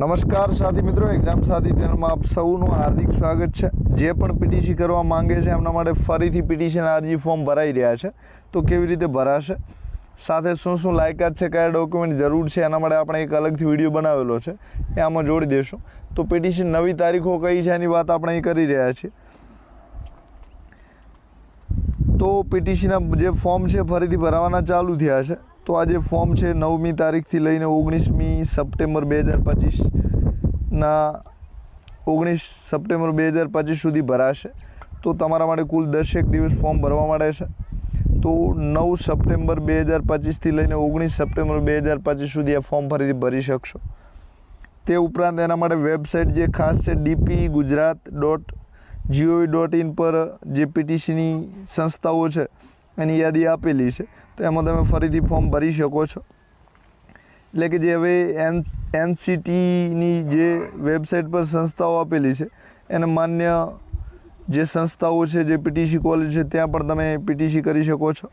નમસ્કાર સાથી મિત્રો એક્ઝામ સાથી ચેનલમાં આપ સૌનું હાર્દિક સ્વાગત છે. જે પણ પીટીસી કરવા માંગે છે, એમના માટે ફરીથી પીટીસીના અરજી ફોર્મ ભરાઈ રહ્યા છે. તો કેવી રીતે ભરાશે? સાથે શું શું લાયકાત છે, કયા ડોક્યુમેન્ટ જરૂર છે, એના માટે આપણે એક અલગથી વીડિયો બનાવેલો છે. એ આમાં જોડી દઈશું તો પીટીસી નવી તારીખો કઈ છે, એની વાત આપણે અહીં કરી રહ્યા છીએ. તો પીટીસીના જે ફોર્મ છે, ફરીથી ભરાવાના ચાલુ થયા છે. તો આ જે ફોર્મ છે નવમી તારીખથી લઈને ઓગણીસમી સપ્ટેમ્બર બે હજાર પચીસના ઓગણીસ સપ્ટેમ્બર બે હજાર પચીસ સુધી ભરાશે. તો તમારા માટે કુલ દસેક દિવસ ફોર્મ ભરવા માટે છે. તો નવ સપ્ટેમ્બર બે હજાર પચીસથી લઈને ઓગણીસ સપ્ટેમ્બર બે હજાર પચીસ સુધી આ ફોર્મ ફરીથી ભરી શકશો. તે ઉપરાંત એના માટે વેબસાઇટ જે ખાસ છે DP Gujarat dot GOV dot in પર જે પીટીસીની સંસ્થાઓ છે એની યાદી આપેલી છે. તો એમાં તમે ફરીથી ફોર્મ ભરી શકો છો. એટલે કે જે હવે એન, એનસીટીની જે વેબસાઇટ પર સંસ્થાઓ આપેલી છે, એને માન્ય જે સંસ્થાઓ છે, જે પીટીસી કોલેજ છે, ત્યાં પણ તમે પીટીસી કરી શકો છો.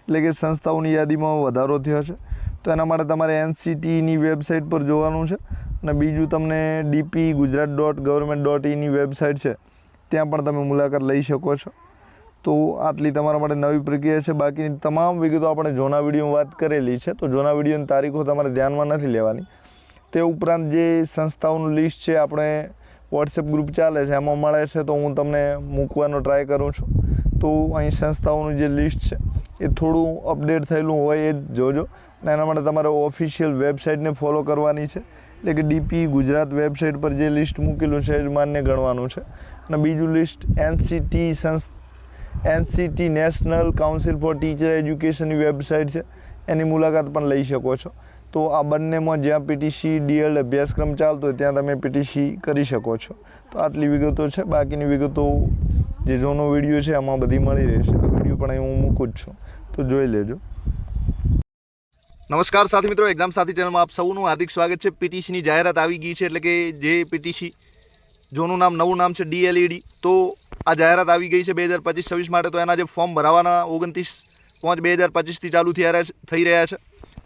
એટલે કે સંસ્થાઓની યાદીમાં વધારો થયો છે. તો એના માટે તમારે એનસીટીની વેબસાઇટ પર જોવાનું છે અને બીજું તમને DP Gujarat dot government dot ઇની website છે, ત્યાં પણ તમે મુલાકાત લઈ શકો છો. તો આટલી તમારા માટે નવી પ્રક્રિયા છે. બાકીની તમામ વિગતો આપણે જૂના વિડીયોમાં વાત કરેલી છે. તો જૂના વિડીયોની તારીખો તમારે ધ્યાનમાં નથી લેવાની. તે ઉપરાંત જે સંસ્થાઓનું લિસ્ટ છે, આપણે વોટ્સએપ ગ્રુપ ચાલે છે, એમાં મળે છે. તો હું તમને મૂકવાનો ટ્રાય કરું છું. તો અહીં સંસ્થાઓનું જે લિસ્ટ છે, એ થોડું અપડેટ થયેલું હોય એ જ જોજો. અને એના માટે તમારે ઓફિશિયલ વેબસાઇટને ફોલો કરવાની છે. એટલે કે ડીપી ગુજરાત વેબસાઇટ પર જે લિસ્ટ મૂકેલું છે, એ માન્ય ગણવાનું છે. અને બીજું લિસ્ટ એનસીટી સંસ્થા NCT national council for teacher એજ્યુકેશનની website છે. એની મુલાકાત પણ લઈ શકો છો. તો આ બંનેમાં જ્યાં પીટીસી ડીએલ અભ્યાસક્રમ ચાલતો હોય ત્યાં તમે પીટીસી કરી શકો છો. તો આટલી વિગતો છે. બાકીની વિગતો જે જૂનો વીડિયો છે, આમાં બધી મળી રહેશે. આ વીડિયો પણ અહીં હું મૂકું જ છું. તો જોઈ લેજો. નમસ્કાર સાથી મિત્રો. એક્ઝામ સાથી ચેનલમાં આપ સૌનું હાર્દિક સ્વાગત છે. પીટીસીની જાહેરાત આવી ગઈ છે એટલે કે જે પીટીસી જોનું નામ, નવું નામ છે ડીએલઈડી તો આ જાહેરાત આવી ગઈ છે બે હજાર પચીસ, છવ્વીસ માટે, તો એના જે ફોર્મ ભરાવાના ઓગણત્રીસ પાંચ બે હજાર પચીસથી ચાલુ રહ્યા થઈ રહ્યા છે.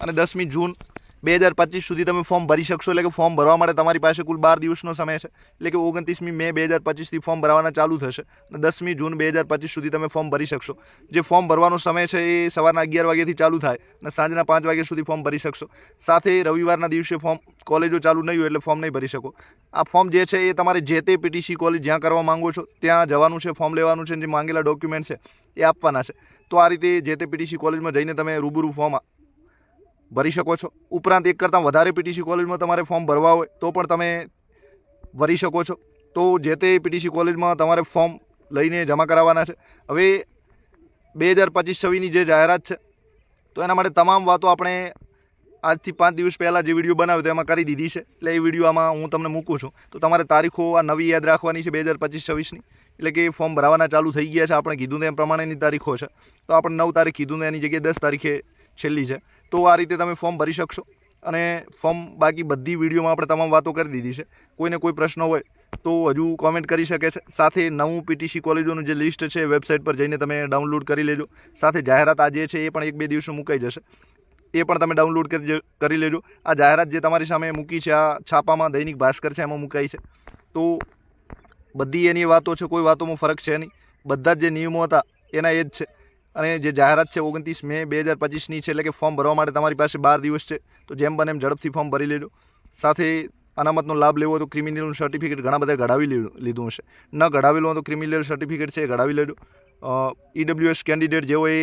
અને દસમી જૂન બે હજાર પચીસ સુધી તમે ફોર્મ ભરી શકશો એટલે કે ફોર્મ ભરવા માટે તમારી પાસે કુલ બાર દિવસનો સમય છે. એટલે કે ઓગણત્રીસમી મે બે હજાર પચીસથી ફોર્મ ભરવાના ચાલુ થશે અને દસમી જૂન બે હજાર પચીસ સુધી તમે ફોર્મ ભરી શકશો. જે ફોર્મ ભરવાનો સમય છે એ સવારના અગિયાર વાગ્યાથી ચાલુ થાય અને સાંજના પાંચ વાગ્યા સુધી ફોર્મ ભરી શકશો. સાથે રવિવારના દિવસે ફોર્મ કોલેજો ચાલુ નહીં હોય એટલે ફોર્મ નહીં ભરી શકો. આ ફોર્મ જે છે એ તમારે જે તે પીટીસી કોલેજ જ્યાં કરવા માંગો છો ત્યાં જવાનું છે ફોર્મ લેવાનું છે જે માંગેલા ડોક્યુમેન્ટ છે એ આપવાના છે. તો આ રીતે જે તે પીટીસી કોલેજમાં જઈને તમે રૂબરૂ ફોર્મ ભરી શકો છો. ઉપરાંત એક કરતાં વધારે પીટીસી કોલેજમાં તમારે ફોર્મ ભરવા હોય તો પણ તમે ભરી શકો છો. તો જે તે પીટીસી કોલેજમાં તમારે ફોર્મ લઈને જમા કરાવવાના છે. હવે બે હજાર પચીસ છવ્વીસની જે જાહેરાત છે, તો એના માટે તમામ વાતો આપણે આજથી પાંચ દિવસ પહેલાં જે વીડિયો બનાવ્યો તો એમાં કરી દીધી છે. એટલે એ વીડિયો આમાં હું તમને મૂકું છું. તો તમારે તારીખો આ નવી યાદ રાખવાની છે બે હજાર પચીસ છવ્વીસની. એટલે કે ફોર્મ ભરાવાના ચાલુ થઈ ગયા છે. આપણે કીધું તે પ્રમાણેની તારીખો છે. તો આપણે નવ તારીખ કીધું એની જગ્યાએ દસ તારીખે છેલ્લી છે. તો આ રીતે તમે ફોર્મ ભરી શકશો. અને ફોર્મ બાકી બધી વિડીયોમાં આપણે તમામ વાતો કરી દીધી છે. કોઈને કોઈ પ્રશ્ન હોય તો હજુ કોમેન્ટ કરી શકે છે. સાથે નવું પીટીસી કોલેજોનું જે લિસ્ટ છે વેબસાઇટ પર જઈને તમે ડાઉનલોડ કરી લેજો. સાથે જાહેરાત આ જે છે, એ પણ એક બે દિવસમાં મુકાઈ જશે. એ પણ તમે ડાઉનલોડ કરી લેજો. આ જાહેરાત જે તમારી સામે મૂકી છે, આ છાપામાં દૈનિક ભાસ્કર છે, એમાં મુકાઈ છે. તો બધી એની વાતો છે, કોઈ વાતોમાં ફરક છે નહીં. બધા જ જે નિયમો હતા, એના એ જ છે. અને જે જાહેરાત છે ઓગણત્રીસ મે બે હજાર પચીસની છે, એટલે કે ફોર્મ ભરવા માટે તમારી પાસે બાર દિવસ છે, તો જેમ બને એમ ઝડપથી ફોર્મ ભરી લેજો. સાથે અનામતનો લાભ લેવો તો ક્રિમિનલનું સર્ટિફિકેટ ઘણા બધા ઘડાવી લીધું હશે. ન ઘડાવેલું હોય તો ક્રિમિનલ સર્ટિફિકેટ છે એ ઘડાવી લેજો. ઈડબ્લ્યુએસ કેન્ડિડેટ જેવો એ,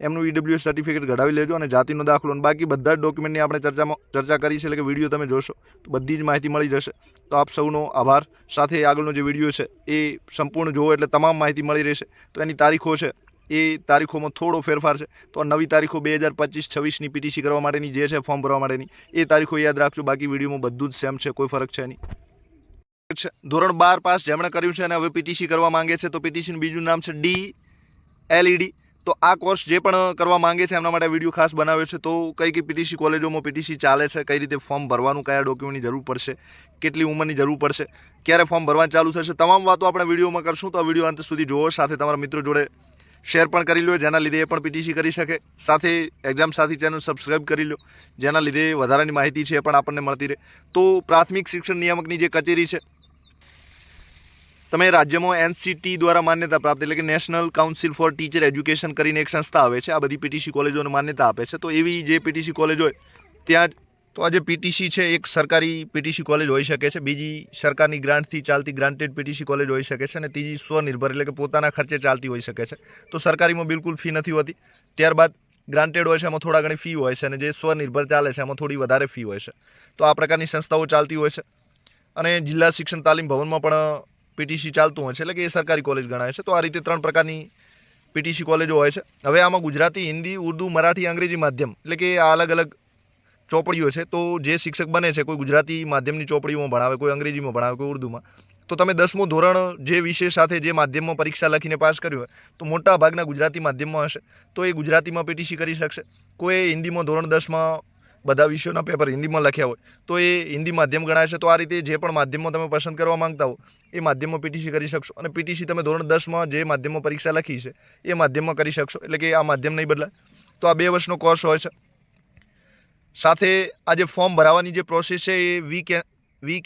એમનું ઈડબ્લ્યુએસ સર્ટિફિકેટ ઘડાવી લેજો અને જાતિનો દાખલો અને બાકી બધા જ ડોક્યુમેન્ટની આપણે ચર્ચામાં, ચર્ચા કરી છે, એટલે કે વીડિયો તમે જોશો, તો બધી જ માહિતી મળી જશે. તો આપ સૌનો આભાર. સાથે આગળનો જે વીડિયો છે એ સંપૂર્ણ જુઓ એટલે તમામ માહિતી મળી રહેશે. તો એની તારીખો છે એ તારીખોમાં થોડો ફેરફાર છે. તો નવી તારીખો બે હજાર પચીસ, છવ્વીસની પીટીસી કરવા માટેની જે છે ફોર્મ ભરવા માટેની, એ તારીખો યાદ રાખજો. બાકી વિડીયોમાં બધું જ સેમ છે, કોઈ ફરક છે નહીં. ધોરણ બાર પાસ જેમણે કર્યું છે અને હવે પીટીસી કરવા માંગે છે, તો પીટીસીનું બીજું નામ છે ડી એલઈડી તો આ કોર્સ જે પણ કરવા માંગે છે, એમના માટે વીડિયો ખાસ બનાવ્યો છે. તો કઈ કઈ પીટીસી કોલેજોમાં પીટીસી ચાલે છે, કઈ રીતે ફોર્મ ભરવાનું, કયા ડોક્યુમેન્ટની જરૂર પડશે, કેટલી ઉંમરની જરૂર પડશે, ક્યારે ફોર્મ ભરવાનું ચાલુ થશે, તમામ વાતો આપણે વિડીયોમાં કરશું. તો આ વીડિયો અંત સુધી જોવો. સાથે તમારા મિત્રો જોડે શેર પણ કરી લો જેના લીધે એ પણ પીટીસી કરી શકે. સાથે એક્ઝામ સાથી ચેનલ સબસ્ક્રાઈબ કરી લો જેના લીધે વધારાની માહિતી છે એ પણ આપણને મળતી રહે. તો પ્રાથમિક શિક્ષણ નિયામકની જે કચેરી છે, તમે રાજ્યમાં એનસીટી દ્વારા માન્યતા પ્રાપ્ત, એટલે કે national council for teacher education કરીને એક સંસ્થા આવે છે, આ બધી પીટીસી કોલેજોને માન્યતા આપે છે. તો એવી જે પીટીસી કોલેજ હોય, ત્યાં જ તો આજે પીટીસી છે, એક સરકારી પીટીસી કોલેજ હોઈ શકે છે, બીજી સરકારની ગ્રાન્ટથી ચાલતી ગ્રાન્ટેડ પીટીસી કોલેજ હોઈ શકે છે અને ત્રીજી સ્વનિર્ભર એટલે કે પોતાના ખર્ચે ચાલતી હોઈ શકે છે. તો સરકારીમાં બિલકુલ ફી નથી હોતી. ત્યારબાદ ગ્રાન્ટેડ હોય છે, એમાં થોડા ઘણી ફી હોય છે અને જે સ્વનિર્ભર ચાલે છે, એમાં થોડી વધારે ફી હોય છે. તો આ પ્રકારની સંસ્થાઓ ચાલતી હોય છે અને જિલ્લા શિક્ષણ તાલીમ ભવનમાં પણ પીટીસી ચાલતું હોય છે, એટલે કે એ સરકારી કોલેજ ગણાય છે. તો આ રીતે ત્રણ પ્રકારની પીટીસી કોલેજો હોય છે. હવે આમાં ગુજરાતી, હિન્દી, ઉર્દુ, મરાઠી, અંગ્રેજી માધ્યમ એટલે કે આ અલગ અલગ ચોપડીઓ છે, તો જે શિક્ષક બને છે, કોઈ ગુજરાતી માધ્યમની ચોપડીઓમાં ભણાવે, કોઈ અંગ્રેજીમાં ભણાવે, કોઈ ઉર્દુમાં, તો તમે દસમું ધોરણ જે વિષય સાથે જે માધ્યમમાં પરીક્ષા લખીને પાસ કર્યું હોય, તો મોટા ભાગના ગુજરાતી માધ્યમમાં હશે. તો એ ગુજરાતીમાં પીટીસી કરી શકશે. કોઈ હિન્દીમાં ધોરણ દસમાં બધા વિષયોના પેપર હિન્દીમાં લખ્યા હોય, તો એ હિન્દી માધ્યમ ગણાય છે તો આ રીતે જે પણ માધ્યમમાં તમે પસંદ કરવા માંગતા હો, એ માધ્યમમાં પીટીસી કરી શકશો. અને પીટીસી તમે ધોરણ દસમાં જે માધ્યમમાં પરીક્ષા લખી છે, એ માધ્યમમાં કરી શકશો. એટલે કે આ માધ્યમ નહીં બદલાય. તો આ બે વર્ષનો કોર્સ હોય છે. સાથે આ જે ફોર્મ ભરાવાની જે પ્રોસેસ છે એ વી કે, વી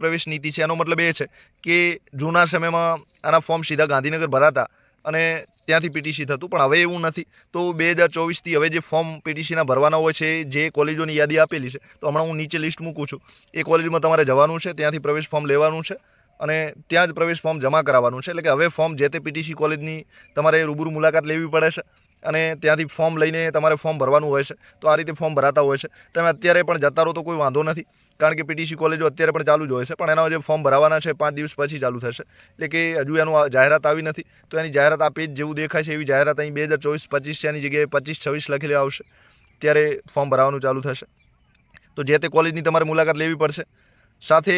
પ્રવેશ નીતિ છે, એનો મતલબ એ છે કે જૂના સમયમાં આના ફોર્મ સીધા ગાંધીનગર ભરાતા અને ત્યાંથી પીટીસી થતું, પણ હવે એવું નથી. તો બે હજાર ચોવીસથી હવે જે ફોર્મ પીટીસીના ભરવાના હોય છે, જે કોલેજોની યાદી આપેલી છે, તો હમણાં હું નીચે લિસ્ટ મૂકું છું. એ કોલેજમાં તમારે જવાનું છે, ત્યાંથી પ્રવેશ ફોર્મ લેવાનું છે અને ત્યાં જ પ્રવેશ ફોર્મ જમા કરાવવાનું છે. એટલે કે હવે ફોર્મ જે તે પીટીસી કોલેજની તમારે રૂબરૂ મુલાકાત લેવી પડે છે. અને ત્યાંથી ફોર્મ લઈને તમારે ફોર્મ ભરવાનું હોય છે, તો આ રીતે ફોર્મ ભરાતા હોય છે. તમે અત્યારે પણ જતા રહો તો કોઈ વાંધો નથી, કારણ કે પીટીસી કોલેજો અત્યારે પણ ચાલુ જ હોય છે, પણ એના જે ફોર્મ ભરાવાના છે, પાંચ દિવસ પછી ચાલુ થશે. એટલે કે હજુ એનું જાહેરાત આવી નથી, તો એની જાહેરાત આ પેજ જેવું દેખાય છે, એવી જાહેરાત અહીં બે હજાર ચોવીસ પચીસ છે, એની જગ્યાએ પચીસ, છવ્વીસ લખેલી આવશે. ત્યારે ફોર્મ ભરાવાનું ચાલુ થશે. તો જે તે કોલેજની તમારે મુલાકાત લેવી પડશે. સાથે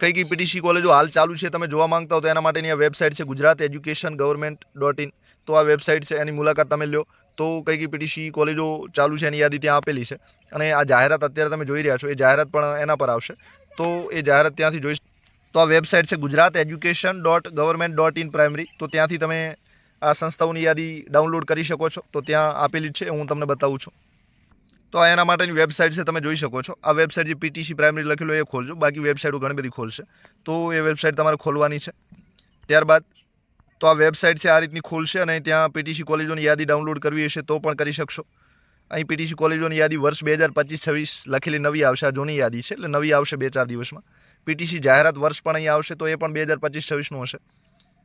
કઈ કઈ પીટીસી કોલેજો હાલ ચાલુ છે, તમે જોવા માંગતા હો તો એના માટેની આ વેબસાઇટ છે Gujarat education government dot in. તો આ વેબસાઇટ છે, એની મુલાકાત તમે લો તો કઈ કઈ પીટીસી કોલેજો ચાલુ છે, એની યાદી ત્યાં આપેલી છે. અને આ જાહેરાત અત્યારે તમે જોઈ રહ્યા છો, એ જાહેરાત પણ એના પર આવશે. તો એ જાહેરાત ત્યાંથી જોઈ તો આ વેબસાઇટ છે, Gujarat education dot government dot in primary. તો ત્યાંથી તમે આ સંસ્થાઓની યાદી ડાઉનલોડ કરી શકો છો. તો ત્યાં આપેલી જ છે હું તમને બતાવું છું. તો આ એના માટેની વેબસાઇટ છે, તમે જોઈ શકો છો. આ વેબસાઇટ જે પીટીસી પ્રાઇમરી લખેલું એ ખોલજો. બાકી વેબસાઇટો ઘણી બધી ખોલશે. તો એ વેબસાઇટ તમારે ખોલવાની છે. ત્યારબાદ તો આ વેબસાઇટ છે આ રીતની ખોલશે અને ત્યાં પીટીસી કોલેજોની યાદી ડાઉનલોડ કરવી હશે તો પણ કરી શકશો. અહીં પીટીસી કોલેજોની યાદી વર્ષ બે હજાર પચીસ છવ્વીસ લખેલી નવી આવશે, આ જૂની યાદી છે એટલે નવી આવશે બે ચાર દિવસમાં. પીટીસી જાહેરાત વર્ષ પણ અહીં આવશે તો એ પણ બે હજાર પચીસ છવ્વીસનું હશે.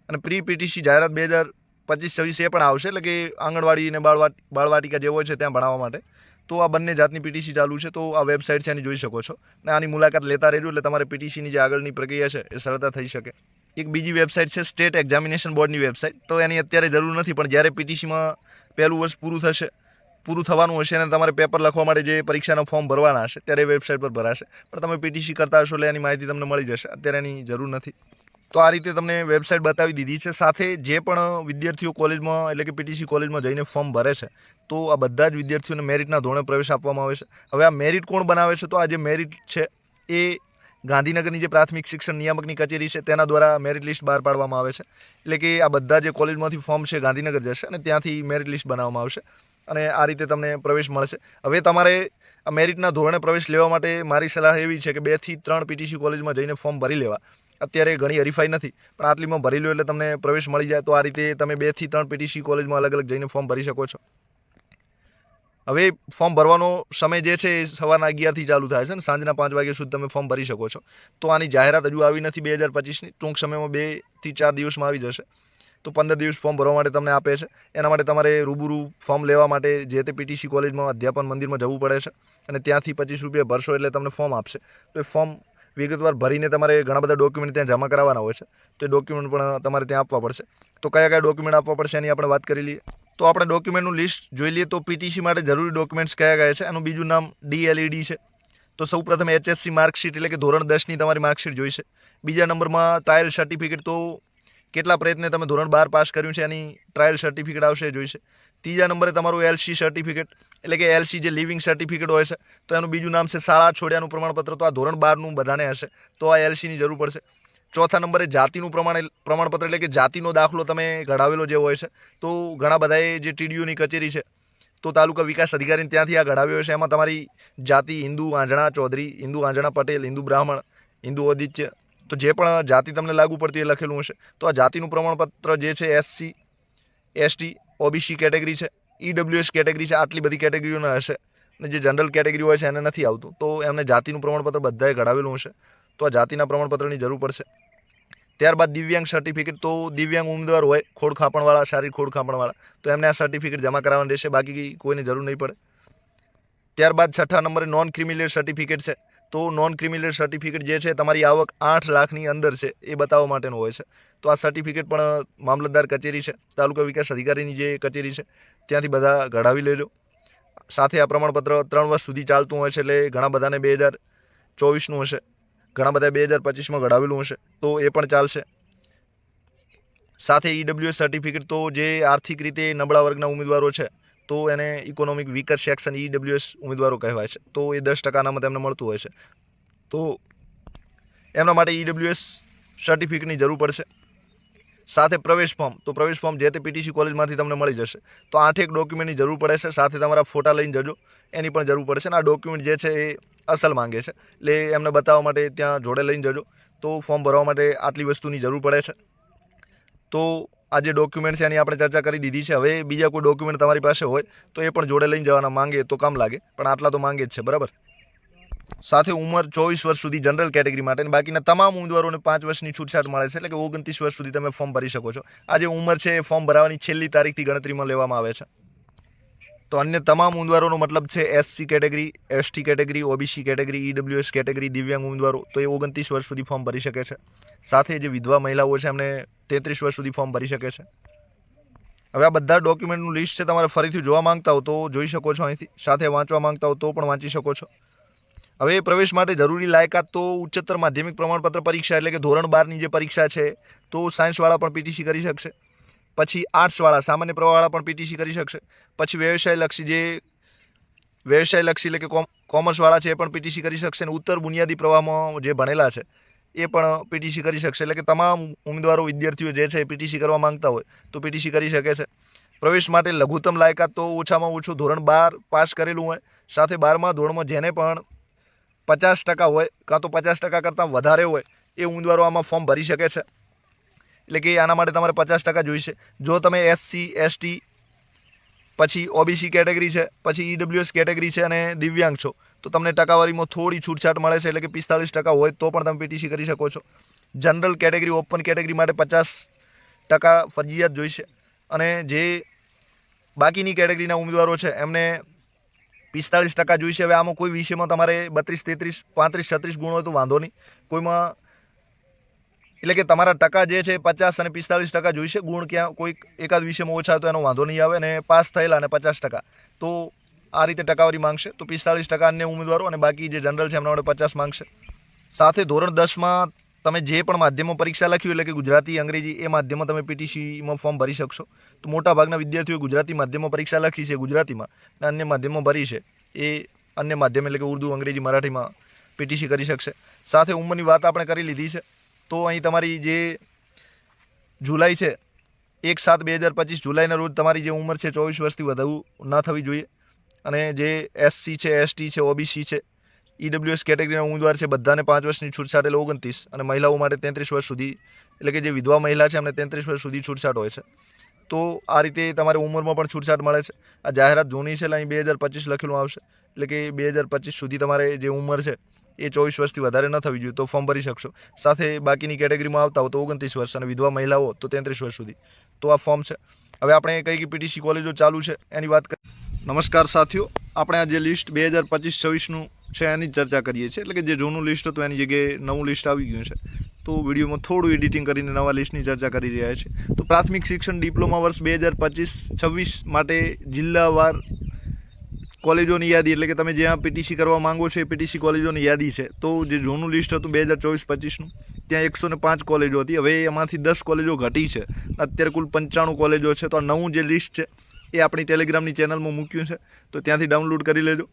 અને પ્રી પીટીસી જાહેરાત બે હજાર પચીસ છવ્વીસ એ પણ આવશે એટલે કે આંગણવાડી અને બાળવાટી બાળવાટિકા જે હોય છે ત્યાં ભણાવવા માટે. તો આ બંને જાતની પીટીસી ચાલુ છે, તો આ વેબસાઇટ છે એની જોઈ શકો છો. અને આની મુલાકાત લેતા રહેજો, એટલે તમારે પીટીસીની જે આગળની પ્રક્રિયા છે, એ સરળતા થઈ શકે. એક બીજી વેબસાઇટ છે સ્ટેટ એક્ઝામિનેશન બોર્ડની વેબસાઇટ તો એની અત્યારે જરૂર નથી, પણ જ્યારે પીટીસીમાં પહેલું વર્ષ પૂરું થશે, પૂરું થવાનું હશે, અને તમારે પેપર લખવા માટે જે પરીક્ષાના ફોર્મ ભરવાના હશે, ત્યારે વેબસાઇટ પર ભરાશે. પણ તમે પીટીસી કરતા હશો, એટલે એની માહિતી તમને મળી જશે. અત્યારે એની જરૂર નથી. તો આ રીતે તમને વેબસાઇટ બતાવી દીધી છે. સાથે જે પણ વિદ્યાર્થીઓ કોલેજમાં એટલે કે પીટીસી કોલેજમાં જઈને ફોર્મ ભરે છે તો આ બધા જ વિદ્યાર્થીઓને મેરિટના ધોરણે પ્રવેશ આપવામાં આવે છે. હવે આ મેરિટ કોણ બનાવે છે? તો આ જે મેરિટ છે એ ગાંધીનગરની જે પ્રાથમિક શિક્ષણ નિયામકની કચેરી છે, તેના દ્વારા મેરિટ લિસ્ટ બહાર પાડવામાં આવે છે. એટલે કે આ બધા જે કોલેજમાંથી ફોર્મ છે, ગાંધીનગર જશે અને ત્યાંથી મેરિટ લિસ્ટ બનાવવામાં આવશે અને આ રીતે તમને પ્રવેશ મળશે. હવે તમારે આ મેરિટના ધોરણે પ્રવેશ લેવા માટે મારી સલાહ એવી છે કે બેથી ત્રણ પીટીસી કોલેજમાં જઈને ફોર્મ ભરી લેવા. અત્યારે ઘણી હરીફાઈ નથી, પણ આટલીમાં ભરી લો એટલે તમને પ્રવેશ મળી જાય. તો આ રીતે તમે બેથી ત્રણ પીટીસી કોલેજમાં અલગ અલગ જઈને ફોર્મ ભરી શકો છો. હવે ફોર્મ ભરવાનો સમય જે છે એ સવારના અગિયારથી ચાલુ થાય છે ને સાંજના પાંચ વાગ્યા સુધી તમે ફોર્મ ભરી શકો છો. તો આની જાહેરાત હજુ આવી નથી બે હજાર પચીસની. ટૂંક સમયમાં બેથી ચાર દિવસમાં આવી જશે. તો પંદર દિવસ ફોર્મ ભરવા માટે તમને આપે છે. એના માટે તમારે રૂબરૂ ફોર્મ લેવા માટે જે તે પીટીસી કોલેજમાં અધ્યાપન મંદિરમાં જવું પડે છે અને ત્યાંથી પચીસ રૂપિયા ભરશો એટલે તમને ફોર્મ આપશે. તો એ ફોર્મ વિગતવાર ભરીને તમારે ઘણા બધા ડોક્યુમેન્ટ ત્યાં જમા કરાવવાના હોય છે. તો એ ડોક્યુમેન્ટ પણ તમારે ત્યાં આપવા પડશે. તો કયા કયા ડોક્યુમેન્ટ આપવા પડશે એની આપણે વાત કરી લઈએ. તો આપણે ડોક્યુમેન્ટનું લિસ્ટ જોઈ લઈએ તો પીટીસી માટે જરૂરી ડોક્યુમેન્ટ્સ કયા કયા છે? એનું બીજું નામ ડીએલઈડી છે. તો સૌપ્રથમ એચએસસી માર્કશીટ એટલે કે ધોરણ દસની તમારી માર્કશીટ જોઈશે બીજા નંબરમાં ટ્રાયલ સર્ટિફિકેટ તો કેટલા પ્રયત્ને તમે ધોરણ બાર પાસ કર્યું છે એની ટ્રાયલ સર્ટિફિકેટ આવશે જોઈશે ત્રીજા નંબરે તમારું એલસી સર્ટિફિકેટ એટલે કે એલસી જે લિવિંગ સર્ટિફિકેટ હોય છે, તો એનું બીજું નામ છે શાળા છોડ્યાનું પ્રમાણપત્ર. તો આ ધોરણ બારનું બધાને હશે. તો આ એલસીની જરૂર પડશે. ચોથા નંબરે જાતિનું પ્રમાણ પ્રમાણપત્ર એટલે કે જાતિનો દાખલો તમે ઘડાવેલો જે હોય છે, તો ઘણા બધાએ જે ટીડીયુની કચેરી છે, તો તાલુકા વિકાસ અધિકારીને ત્યાંથી આ ઘડાવ્યો છે. એમાં તમારી જાતિ હિન્દુ આંજણા ચૌધરી, હિન્દુ આંજણા પટેલ, હિન્દુ બ્રાહ્મણ, હિન્દુ આદિત્ય, તો જે પણ જાતિ તમને લાગુ પડતી એ લખેલું હશે. તો આ જાતિનું પ્રમાણપત્ર જે છે, એસસી, એસટી, ઓબીસી કેટેગરી છે, ઈડબ્લ્યુએસ કેટેગરી છે, આટલી બધી કેટેગરીઓના હશે. અને જે જનરલ કેટેગરી હોય છે, એને નથી આવતું. તો એમને જાતિનું પ્રમાણપત્ર બધાએ ઘડાવેલું હશે. તો આ જાતિના પ્રમાણપત્રની જરૂર પડશે. ત્યારબાદ દિવ્યાંગ સર્ટિફિકેટ તો દિવ્યાંગ ઉમેદવાર હોય, ખોડ ખાપણવાળા, શારીરિક ખોડ ખાપણવાળા, તો એમને આ સર્ટિફિકેટ જમા કરાવવાનું રહેશે, બાકી કોઈને જરૂર નહીં પડે. ત્યારબાદ છઠ્ઠા નંબરે નોન ક્રિમિનલ સર્ટિફિકેટ છે. તો નોન ક્રિમિનલ સર્ટિફિકેટ જે છે, તમારી આવક આઠ લાખની અંદર છે, એ બતાવવા માટેનું હોય છે. તો આ સર્ટિફિકેટ પણ મામલતદાર કચેરી છે, તાલુકા વિકાસ અધિકારીની જે કચેરી છે, ત્યાંથી બધા ઘડાવી લેજો. સાથે આ પ્રમાણપત્ર ત્રણ વર્ષ સુધી ચાલતું હોય છે, એટલે ઘણા બધાને બે હજાર ચોવીસનું હશે. ઘણા બધા બે હજાર પચીસમાં ઘડાવેલું હશે, તો એ પણ ચાલશે. સાથે ઈડબ્લ્યુએસ સર્ટિફિકેટ તો જે આર્થિક રીતે નબળા વર્ગના ઉમેદવારો છે, તો એને ઇકોનોમિક વીકર સેક્શન ઈડબ્લ્યુએસ ઉમેદવારો કહેવાય છે, તો એ દસ ટકાનામાં તેમને મળતું હોય છે. તો એમના માટે ઈડબ્લ્યુએસ સર્ટિફિકેટની જરૂર પડશે. સાથે પ્રવેશ ફોર્મ તો પ્રવેશ ફોર્મ જે તે પીટીસી કોલેજમાંથી તમને મળી જશે. તો આઠ એક ડોક્યુમેન્ટની જરૂર પડે છે. સાથે તમારા ફોટા લઈને જજો. એની પણ જરૂર પડશે. અને આ ડોક્યુમેન્ટ જે છે એ અસલ માંગે છે. એટલે એમને બતાવવા માટે ત્યાં જોડે લઈને જજો. તો ફોર્મ ભરવા માટે આટલી વસ્તુની જરૂર પડે છે. તો આ જે ડોક્યુમેન્ટ છે એની આપણે ચર્ચા કરી દીધી છે. હવે બીજા કોઈ ડોક્યુમેન્ટ તમારી પાસે હોય, તો એ પણ જોડે લઈને જવાના માંગે તો કામ લાગે. પણ આટલા તો માંગે જ છે. બરાબર? સાથે ઉંમર ચોવીસ વર્ષ સુધી જનરલ કેટેગરી માટે અને બાકીના તમામ ઉમેદવારોને પાંચ વર્ષની છૂટછાટ મળે છે એટલે કે ઓગણત્રીસ વર્ષ સુધી તમે ફોર્મ ભરી શકો છો. આ જે ઉંમર છે એ ફોર્મ ભરાવાની છેલ્લી તારીખથી ગણતરીમાં લેવામાં આવે છે. તો અન્ય તમામ ઉમેદવારોનો મતલબ છે SC category ST category OBC category EWS category દિવ્યાંગ ઉમેદવારો, તો એ ઓગણત્રીસ વર્ષ સુધી ફોર્મ ભરી શકે છે. સાથે જે વિધવા મહિલાઓ છે એમને તેત્રીસ વર્ષ સુધી ફોર્મ ભરી શકે છે. હવે આ બધા ડોક્યુમેન્ટનું લિસ્ટ છે, તમારે ફરીથી જોવા માંગતા હો તો જોઈ શકો છો અહીંથી. સાથે વાંચવા માંગતા હો તો પણ વાંચી શકો છો. હવે પ્રવેશ માટે જરૂરી લાયકાત તો ઉચ્ચતર માધ્યમિક પ્રમાણપત્ર પરીક્ષા એટલે કે ધોરણ બારની જે પરીક્ષા છે, તો સાયન્સવાળા પણ પીટીસી કરી શકશે. પછી આર્ટ્સવાળા સામાન્ય પ્રવાહવાળા પણ પીટીસી કરી શકશે. પછી વ્યવસાયલક્ષી જે વ્યવસાયલક્ષી એટલે કે કોમ કોમર્સવાળા છે એ પણ પીટીસી કરી શકશે અને ઉત્તર બુનિયાદી પ્રવાહમાં જે ભણેલા છે, એ પણ પીટીસી કરી શકશે. એટલે કે તમામ ઉમેદવારો, વિદ્યાર્થીઓ જે છે એ પીટીસી કરવા માંગતા હોય, તો પીટીસી કરી શકે છે. પ્રવેશ માટે લઘુત્તમ લાયકાત તો ઓછામાં ઓછું ધોરણ બાર પાસ કરેલું હોય, સાથે બારમા ધોરણમાં જેને પણ પચાસ ટકા હોય કાં તો પચાસ ટકા કરતાં વધારે હોય, એ ઉમેદવારો આમાં ફોર્મ ભરી શકે છે. એટલે કે આના માટે તમારે પચાસ ટકા જોઈશે. જો તમે એસસી એસટી પછી ઓબીસી કેટેગરી છે, પછી ઈડબ્લ્યુએસ કેટેગરી છે અને દિવ્યાંગ છો, તો તમને ટકાવારીમાં થોડી છૂટછાટ મળે છે, એટલે કે પિસ્તાળીસ ટકા હોય તો પણ તમે પીટીસી કરી શકો છો. જનરલ કેટેગરી ઓપન કેટેગરી માટે પચાસ ટકા ફરજિયાત જોઈશે. અને જે બાકીની કેટેગરીના ઉમેદવારો છે, એમને પિસ્તાળીસ ટકા જોઈશે. હવે આમાં કોઈ વિષયમાં તમારે બત્રીસ, તેત્રીસ, પાંત્રીસ, છત્રીસ ગુણ હોય તો વાંધો નહીં. કોઈમાં એટલે કે તમારા ટકા જે છે પચાસ અને પિસ્તાળીસ ટકા જોઈશે. ગુણ ક્યાં કોઈક એકાદ વિષયમાં ઓછા તો એનો વાંધો નહીં આવે અને પાસ થયેલા અને પચાસ ટકા. તો આ રીતે ટકાવારી માંગશે. તો પિસ્તાળીસ ટકા અન્ય ઉમેદવારો અને બાકી જે જનરલ છે એમના માટે પચાસ માંગશે. સાથે ધોરણ દસમાં તમે જે પણ માધ્યમમાં પરીક્ષા લખ્યું, એટલે કે ગુજરાતી, અંગ્રેજી, એ માધ્યમમાં તમે પીટીસીમાં ફોર્મ ભરી શકશો. તો મોટાભાગના વિદ્યાર્થીઓ ગુજરાતી માધ્યમમાં પરીક્ષા લખી છે, ગુજરાતીમાં. અને અન્ય માધ્યમમાં ભરી છે. એ અન્ય માધ્યમ એટલે કે ઉર્દુ, અંગ્રેજી, મરાઠીમાં પીટીસી કરી શકશે. સાથે ઉંમરની વાત આપણે કરી લીધી છે. તો અહીં તમારી જે જુલાઈ છે, એક સાત બે હજાર પચીસ જુલાઈના રોજ તમારી જે ઉંમર છે ચોવીસ વર્ષથી વધુ ન થવી જોઈએ. અને જે એસસી છે એસટી છે ઓબીસી છે ઈડબ્લ્યુએસ કેટેગરીના ઉમેદવાર છે બધાને પાંચ વર્ષની છૂટછાટ એટલે ઓગણત્રીસ અને મહિલાઓ માટે તેત્રીસ વર્ષ સુધી, એટલે કે જે વિધવા મહિલા છે એમને તેત્રીસ વર્ષ સુધી છૂટછાટ હોય છે. તો આ રીતે તમારે ઉંમરમાં પણ છૂટછાટ મળે છે. આ જાહેરાત જૂની છે, એટલે અહીં બે હજાર પચીસ લખેલું આવશે, એટલે કે બે હજાર પચીસ સુધી તમારે જે ઉંમર છે, એ ચોવીસ વર્ષથી વધારે ન થવી જોઈએ, તો ફોર્મ ભરી શકશો. સાથે બાકીની કેટેગરીમાં આવતા હો તો ઓગણત્રીસ વર્ષ અને વિધવા મહિલાઓ તો તેત્રીસ વર્ષ સુધી. તો આ ફોર્મ છે. હવે આપણે કઈ કઈ પીટીસી કોલેજો ચાલુ છે, એની વાત કરીએ નમસ્કાર, સાથીઓ. આપણે આ જે લિસ્ટ બે હજાર પચીસ છવ્વીસનું છે એની ચર્ચા કરીએ છીએ. એટલે કે જે જૂનું લિસ્ટ હતું, એની જગ્યાએ નવું લિસ્ટ આવી ગયું છે. તો વિડીયોમાં થોડું એડિટિંગ કરીને નવા લિસ્ટની ચર્ચા કરી રહ્યા છે તો પ્રાથમિક શિક્ષણ ડિપ્લોમા વર્ષ બે હજાર પચીસ છવ્વીસ માટે જિલ્લાવાર કોલેજોની યાદી, એટલે કે તમે જ્યાં પીટીસી કરવા માંગો છો એ પીટીસી કોલેજોની યાદી છે. તો જે જૂનું લિસ્ટ હતું, બે હજાર ચોવીસ પચીસનું, ત્યાં એકસો ને પાંચ કોલેજો હતી. હવે એમાંથી દસ કોલેજો ઘટી છે. અત્યારે કુલ પંચાણું કોલેજો છે. તો આ નવું જે લિસ્ટ છે, એ આપણી ટેલિગ્રામની ચેનલમાં મૂક્યું છે. તો ત્યાંથી ડાઉનલોડ કરી લેજો.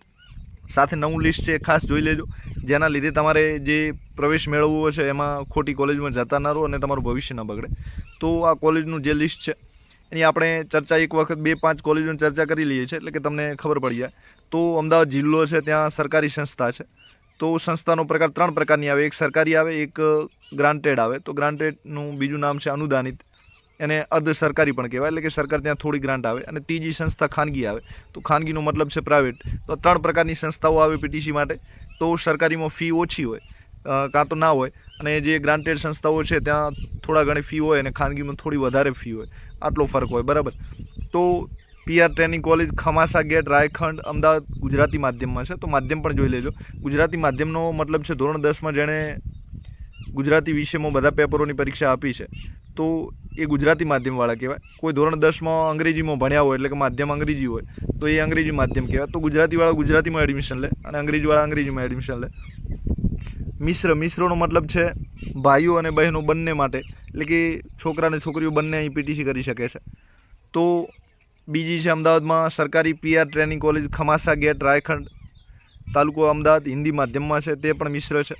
સાથે નવું લિસ્ટ છે ખાસ જોઈ લેજો. જેના લીધે તમારે જે પ્રવેશ મેળવવો છે એમાં ખોટી કોલેજમાં જતા ન રહો અને તમારું ભવિષ્ય ન બગડે. તો આ કોલેજનું જે લિસ્ટ છે, એની આપણે ચર્ચા એક વખત, બે પાંચ કોલેજોની ચર્ચા કરી લઈએ છીએ એટલે કે તમને ખબર પડી જાય. તો અમદાવાદ જિલ્લો છે, ત્યાં સરકારી સંસ્થા છે. તો સંસ્થાનો પ્રકાર ત્રણ પ્રકારની આવે. એક સરકારી આવે, એક ગ્રાન્ટેડ આવે. તો ગ્રાન્ટેડનું બીજું નામ છે અનુદાનિત. એને અર્ધ સરકારી પણ કહેવાય, એટલે કે સરકાર ત્યાં થોડી ગ્રાન્ટ આવે અને ત્રીજી સંસ્થા ખાનગી આવે. તો ખાનગીનો મતલબ છે પ્રાઇવેટ તો ત્રણ પ્રકારની સંસ્થાઓ આવે પીટીસી માટે. તો સરકારીમાં ફી ઓછી હોય કાં તો ના હોય. અને જે ગ્રાન્ટેડ સંસ્થાઓ છે, ત્યાં થોડા ઘણી ફી હોય અને ખાનગીમાં થોડી વધારે ફી હોય. આટલો ફરક હોય, બરાબર? તો PR training college Khamasa gate, Raikhand, Ahmedabad Gujarati માધ્યમમાં છે. તો માધ્યમ પણ જોઈ લેજો. ગુજરાતી માધ્યમનો મતલબ છે ધોરણ દસમાં જેણે ગુજરાતી વિષયમાં બધા પેપરોની પરીક્ષા આપી છે. તો એ ગુજરાતી માધ્યમવાળા કહેવાય. કોઈ ધોરણ દસમાં અંગ્રેજીમાં ભણ્યા હોય એટલે કે માધ્યમ અંગ્રેજી હોય, તો એ અંગ્રેજી માધ્યમ કહેવાય. તો ગુજરાતીવાળા ગુજરાતીમાં એડમિશન લે અને અંગ્રેજીવાળા અંગ્રેજીમાં એડમિશન લે. મિશ્ર, મિશ્રનો મતલબ છે ભાઈઓ અને બહેનો બંને માટે, એટલે કે છોકરા અને છોકરીઓ બંને અહીં પીટીસી કરી શકે છે. તો બીજી છે અમદાવાદમાં સરકારી PR training college Khamasa gate, Raikhand તાલુકો અમદાવાદ, હિન્દી માધ્યમમાં છે. તે પણ મિશ્ર છે.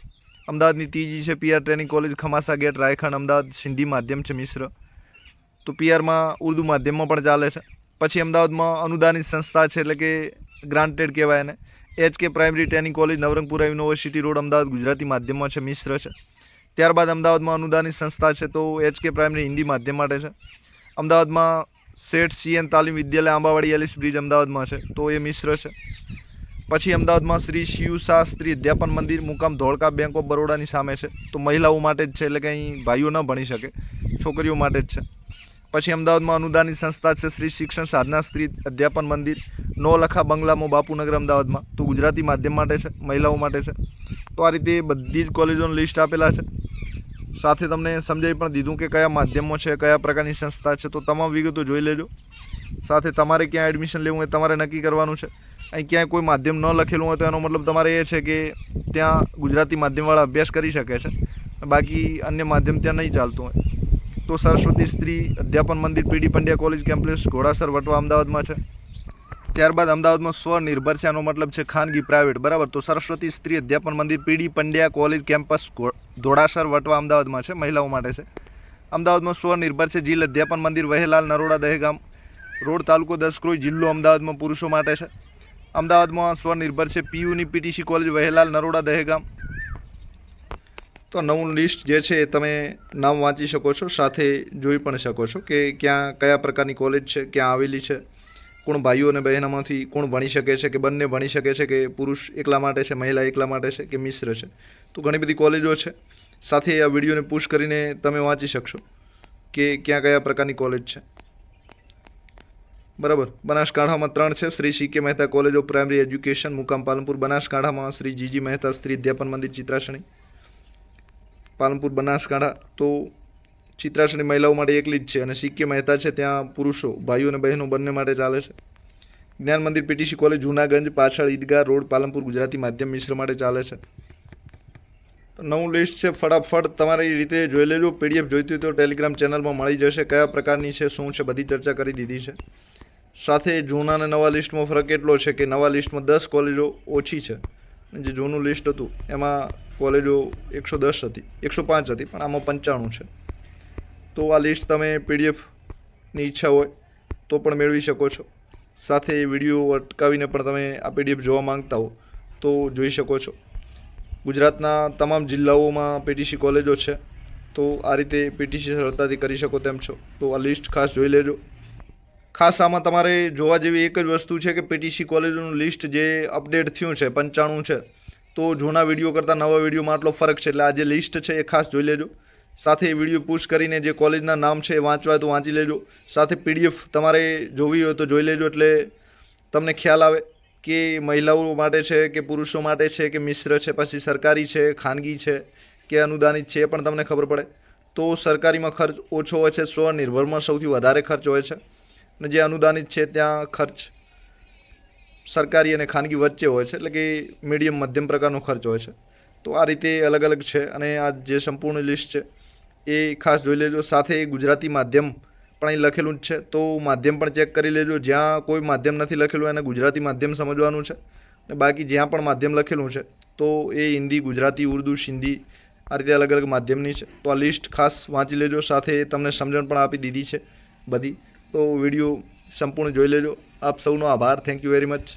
અમદાવાદની ત્રીજી છે PR training college Khamasa gate Raikhand Ahmedabad, Sindhi માધ્યમ છે મિશ્ર. તો પીઆરમાં ઉર્દુ માધ્યમમાં પણ ચાલે છે. પછી અમદાવાદમાં અનુદાનિત સંસ્થા છે એટલે કે ગ્રાન્ટેડ કહેવાય એને. H K primary training college, Navrangpura university road, Ahmedabad Gujarati માધ્યમમાં છે, મિશ્ર છે. ત્યારબાદ અમદાવાદમાં અનુદાનિત સંસ્થા છે તો એચ કે પ્રાઇમરી હિન્દી માધ્યમ માટે છે. અમદાવાદમાં શેઠ સીએન તાલીમ વિદ્યાલય આંબાવાડી એલિસ બ્રિજ અમદાવાદમાં છે તો એ મિશ્ર છે. પછી અમદાવાદમાં શ્રી શિવશાસ્ત્રી અધ્યાપન મંદિર, મુકામ ધોળકા બેંક ઓફ બરોડાની સામે છે. તો મહિલાઓ માટે જ છે, એટલે કે અહીં ભાઈઓ ન ભણી શકે. છોકરીઓ માટે જ છે. પછી અમદાવાદમાં અનુદાનિત સંસ્થા છે, શ્રી શિક્ષણ સાધના સ્ત્રી અધ્યાપન મંદિર. નો લખા બંગલામાં બાપુનગર અમદાવાદમાં. તો ગુજરાતી માધ્યમ માટે છે, મહિલાઓ માટે છે. તો આ રીતે બધી જ કોલેજોનું લિસ્ટ આપેલા છે. સાથે તમને સમજાવી પણ દીધું કે કયા માધ્યમો છે, કયા પ્રકારની સંસ્થા છે. તો તમામ વિગતો જોઈ લેજો. સાથે તમારે ક્યાં એડમિશન લેવું એ તમારે નક્કી કરવાનું છે. અહીં ક્યાંય કોઈ માધ્યમ ન લખેલું હોય તો એનો મતલબ તમારે એ છે કે ત્યાં ગુજરાતી માધ્યમવાળા અભ્યાસ કરી શકે છે. બાકી અન્ય માધ્યમ ત્યાં નહીં ચાલતું હોય. તો Saraswati Stri Adhyapan Mandir PD Pandya college campus Ghodasar Vatva અમદાવાદમાં છે. ત્યારબાદ અમદાવાદમાં સ્વનિર્ભર છે, આનો મતલબ છે ખાનગી પ્રાઇવેટ. બરાબર? તો Saraswati Stri Adhyapan Mandir PD Pandya college campus Dholasar Vatva અમદાવાદમાં છે, મહિલાઓ માટે છે. અમદાવાદમાં સ્વનિર્ભર છે જીલ અધ્યાપન મંદિર વહેલાલ નરોડા દહેગામ રોડ તાલુકો દસક્રોઈ જિલ્લો અમદાવાદમાં પુરુષો માટે છે. અમદાવાદમાં સ્વનિર્ભર છે. પીયુની પીટીસી કોલેજ, વહેલાલ, નરોડા, દહેગામ. તો નવું લિસ્ટ જે છે એ તમે નામ વાંચી શકો છો, સાથે જોઈ પણ શકો છો કે ક્યાં, કયા પ્રકારની કોલેજ છે, ક્યાં આવેલી છે, કોણ ભાઈઓ અને બહેનોમાંથી કોણ ભણી શકે છે, કે બંને ભણી શકે છે, કે પુરુષ એકલા માટે છે, મહિલા એકલા માટે છે, કે મિશ્ર છે. તો ઘણી બધી કોલેજો છે. સાથે આ વિડીયોને પુશ કરીને તમે વાંચી શકશો કે ક્યાં, કયા પ્રકારની કોલેજ છે. બરાબર. બનાસકાંઠામાં ત્રણ છે. Shri C K Mehta college of primary education, મુકામ પાલનપુર. બનાસકાંઠામાં શ્રી જીજી મહેતા સ્ત્રી અધ્યાપન મંદિર, ચિત્રાસણી. પાલનપુર, બનાસકાંઠા. તો ચિત્રાસણી મહિલાઓ માટે એકલી જ છે અને સી કે મહેતા છે ત્યાં પુરુષો, ભાઈઓ અને બહેનો બંને માટે ચાલે છે. જ્ઞાન મંદિર પીટીસી કોલેજ, જૂનાગંજ, પાછળ ઈદગાહ રોડ, પાલનપુર, ગુજરાતી માધ્યમ મિશ્ર માટે ચાલે છે. તો નવું લિસ્ટ છે ફટાફટ. તમારી રીતે જોઈ લેજો. પીડીએફ જોઈતી હોય તો ટેલિગ્રામ ચેનલમાં મળી જશે. કયા પ્રકારની છે, શું છે, બધી ચર્ચા કરી દીધી છે. સાથે જૂના અને નવા લિસ્ટમાં ફરક એટલો છે કે નવા લિસ્ટમાં દસ કોલેજો ઓછી છે. જે જૂનું લિસ્ટ હતું, એમાં કોલેજો એકસો દસ હતી, એકસો પાંચ હતી, પણ આમાં પંચાણું છે. તો આ લિસ્ટ તમે પીડીએફની ઈચ્છા હોય, તો પણ મેળવી શકો છો. સાથે વીડિયો અટકાવીને પણ તમે આ પીડીએફ જોવા માંગતા હો, તો જોઈ શકો છો. ગુજરાતના તમામ જિલ્લાઓમાં પીટીસી કોલેજો છે, તો આ રીતે પીટીસી સરળતાથી કરી શકો તેમ છો. તો આ લિસ્ટ ખાસ જોઈ લેજો. ખાસ આમાં તમારે જોવા જેવી એક જ વસ્તુ છે કે પીટીસી કોલેજોનું લિસ્ટ જે અપડેટ થયું છે, પંચાણું છે, તો જૂના વીડિયો કરતાં નવા વિડીયોમાં આટલો ફરક છે. એટલે આ જે લિસ્ટ છે એ ખાસ જોઈ લેજો. સાથે એ વીડિયો પુશ કરીને જે કોલેજના નામ છે એ વાંચવા તો વાંચી લેજો. સાથે પીડીએફ તમારે જોવી હોય તો જોઈ લેજો એટલે તમને ખ્યાલ આવે કે મહિલાઓ માટે છે, કે પુરુષો માટે છે, કે મિશ્ર છે, પછી સરકારી છે, ખાનગી છે, કે અનુદાનિત છે એ પણ તમને ખબર પડે. તો સરકારીમાં ખર્ચ ઓછો હોય છે, સ્વનિર્ભરમાં સૌથી વધારે ખર્ચ હોય છે. ને જે અનુદાનિત છે ત્યાં ખર્ચ સરકારી અને ખાનગી વચ્ચે હોય છે, એટલે કે મીડિયમ, મધ્યમ પ્રકારનો ખર્ચ હોય છે. તો આ રીતે અલગ અલગ છે અને આ જે સંપૂર્ણ લિસ્ટ છે, એ ખાસ જોઈ લેજો. સાથે ગુજરાતી માધ્યમ પણ અહીં લખેલું જ છે, તો માધ્યમ પણ ચેક કરી લેજો. જ્યાં કોઈ માધ્યમ નથી લખેલું, એને ગુજરાતી માધ્યમ સમજવાનું છે અને બાકી જ્યાં પણ માધ્યમ લખેલું છે, તો એ હિન્દી, ગુજરાતી, ઉર્દુ, સિંધી આ રીતે અલગ અલગ માધ્યમની છે. તો આ લિસ્ટ ખાસ વાંચી લેજો. સાથે તમને સમજણ પણ આપી દીધી છે બધી. તો વીડિયો સંપૂર્ણ જોઈ લેજો. આપ સૌનો આભાર. Thank you very much